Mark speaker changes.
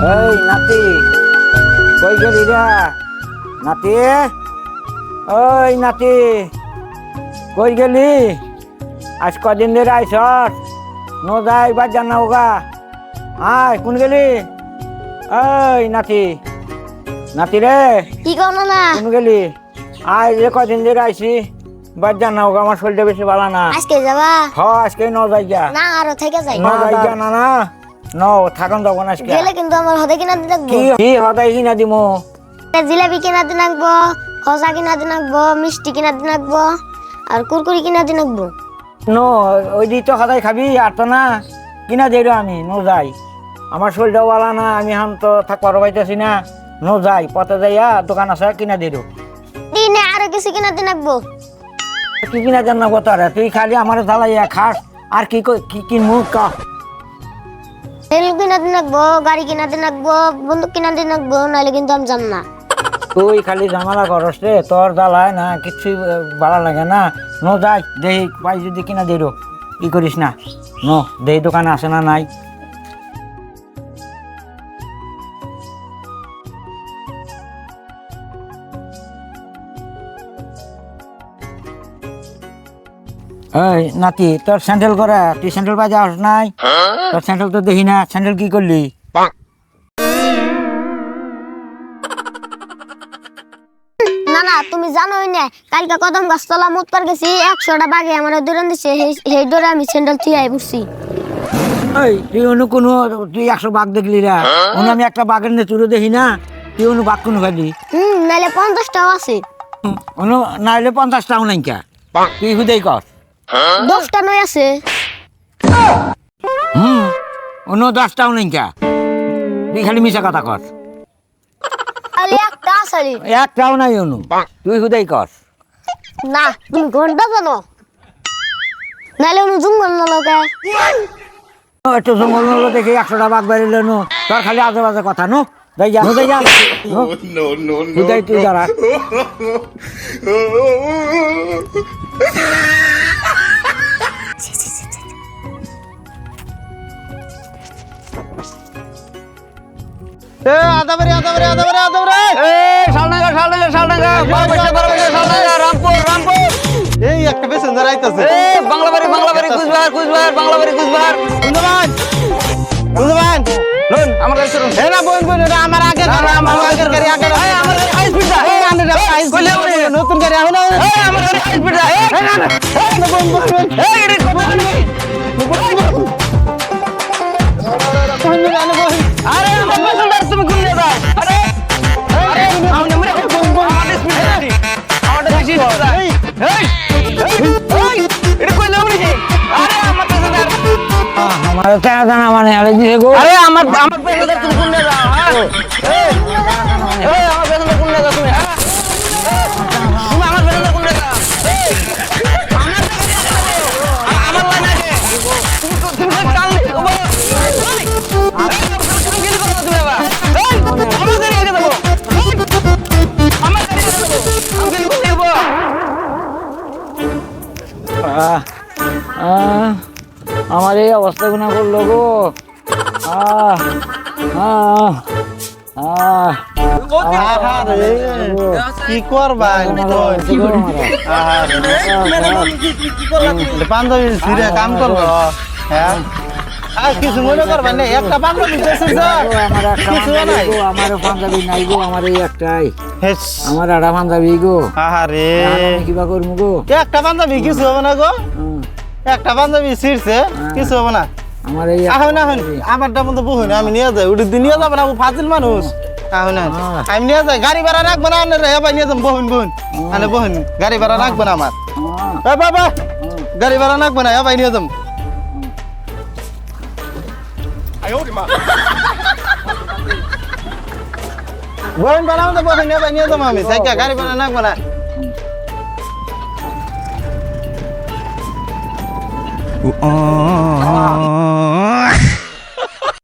Speaker 1: এই নাতি। কই গেলি রা? নাতি? ওই নাতি। কই গেলি? আজ কদিন ধরে আইস নো যাই বা জানাও গা। আয় কোন গেলি? এই নাতি। নাতি রে।
Speaker 2: কি কোন না
Speaker 1: কোন গেলি? আয় যে কদিন ধরে আইসি বাদ জানাও আমার শরীরটা বেশি ভালো না।
Speaker 2: আজকে যাবা?
Speaker 1: হ আজকে ন যাই যা
Speaker 2: না আরও থেকে যাই।
Speaker 1: না যাই না না। ন থাকুন যাব না আজকে
Speaker 2: গেলে কিন্তু আমার হতে কিনা
Speaker 1: কি কি হদাই কিনা দিমু
Speaker 2: জিলাপি কিনা দিন খসা কিনা দিন মিষ্টি কিনা দিন আর কুরকুরি কিনা দিন লাগবো
Speaker 1: নো ওই দিক তো খাবি আর তো না? কিনা দেই আমি নো যাই। আমার শরীরটাও ভালো না আমি এখন তো থাকবার পাইতেছি না। নো যাই পথে যাইয়া দোকান আছে কিনা দেই
Speaker 2: দিনে আরও কিছু কিনা দিন
Speaker 1: কি কিনা জান তোরা তুই খালি আমার জ্বালাইয়া খাস আর কি কি কিনবো ক?
Speaker 2: তেল কিনা দিন লাগবো গাড়ি কিনা দিন লাগবো বন্দুক কিনা দিন লাগবো নাহলে কিন্তু আমি জান না।
Speaker 1: তুই খালি ঝামেলা করস রে, তোর জ্বালায় না, কিছুই ভালো লাগে না। নো, যাই, দেহি পাই যদি কিনা দেই কি করিস না? নো, দেহি দোকানে আসে না নাই। এই নাতি তোর স্যান্ডেল করা তুই স্যান্ডেল বাজে আস নাই? তোর স্যান্ডেল তো দেখি না স্যান্ডেল কি করলি?
Speaker 2: না না তুমি জানোই না কালকে কদম গাছতলা মুতপার গেছি একশোটা বাগে আমার দৌড়ান দিছে সেই- দৌড়ে আমি স্যান্ডেল থুয়াই পড়ছি।
Speaker 1: এই তুই অন্য কোনো তুই একশো বাঘ দেখলি রা অন্য আমি একটা বাঘের নে তুলে দেখি না তুই অন্য বাঘ কোনো খালি
Speaker 2: হুম নাহলে পঞ্চাশটাও আছে।
Speaker 1: অন্য নাহলে পঞ্চাশটাও নাই কা তুই হুদেই কর।
Speaker 2: দশটা নয় আছে।
Speaker 1: হুম অন্য দশটাও নাই কা তুই খালি মিশা কথা কর।
Speaker 2: একটা আছে।
Speaker 1: একটাও নাই অনু। তুই হুদেই কর।
Speaker 2: না তুমি ঘণ্টা জানো নাহলে অনু জঙ্গল নলকে
Speaker 1: ও, একটু জঙ্গল মঙ্গল দেখে একশোটা বাঘ বেরিল নো তোর খালি আজে বাজে কথা নো যাই যা হুদাই যা।
Speaker 3: no, no, no.
Speaker 1: হুদাই তুই দাঁড়া।
Speaker 4: এ আদাবারি আদাবারি আদাবারি আদাবারি
Speaker 1: এই শালডাঙ্গা শালডাঙ্গা শালডাঙ্গা বারোশো বারোশো শালডাঙ্গা রামপুর রামপুর
Speaker 4: এই একটা প্যাসেঞ্জার আইতাছে
Speaker 1: এই বাংলাবাড়ি বাংলাবাড়ি কুচবিহার কুচবিহার বাংলাবাড়ি কুচবিহার
Speaker 4: বুঝবান বুঝবান
Speaker 1: লোন আমার কাছে চলুন
Speaker 4: এ না বোন বোন এটা আমার আগের গাড়ি আমার আগের গাড়ি আগের
Speaker 1: এই আমার গাড়ি হাই স্পিড দা
Speaker 4: এই আনে রে হাই
Speaker 1: কইলে উড়ে।
Speaker 4: নতুন গাড়ি আহ না
Speaker 1: এই আমার গাড়ি হাই স্পিড দা এই
Speaker 4: এই না না এই না বোন
Speaker 1: আমার টাকা জানা মানে আরে দিছে গো আরে আমার আমার পেছনটা তুমি কোন হ্যাঁ এই আমার কোন হ্যাঁ আমার কোন আমার লাইন চাল আমার এই, অবস্থা গুণা করল গো।
Speaker 4: কি করবা? পাঞ্জাবি সিরে কাম করব। হ্যাঁ? আর কিছু মনে করবা না একটা পাঞ্জাবি
Speaker 1: আমার একটা
Speaker 4: কিছু নাই
Speaker 1: গো আমার পাঞ্জাবি নাই গো আমার এই একটাই। আমার একটা পাঞ্জাবি গো।
Speaker 4: আহারে।
Speaker 1: কিবা করব গো?
Speaker 4: একটা পাঞ্জাবি কিছু হবে না গো? একটা পাঞ্জাবি ছিঁড়ছে কিছু হবে না।
Speaker 1: আমার এই
Speaker 4: আহুন আহুন আমারটা মতো বহুন আমি নিয়ে যাই। ওটা দিয়ে নিয়ে যাব না ও ফাজিল মানুষ। আহুন আমি নিয়ে যাই গাড়ি ভাড়া রাখব না আনে রে ভাই নিয়ে যাব বহুন বহুন। আনে বহুন গাড়ি ভাড়া রাখব না আমার। এ বাবা! গাড়ি ভাড়া রাখব না এ ভাই নিয়ে যাব। বহুন তো বহুন এ ভাই নিয়ে যাব আমি। সাইকেল গাড়ি ভাড়া রাখব না। Oh.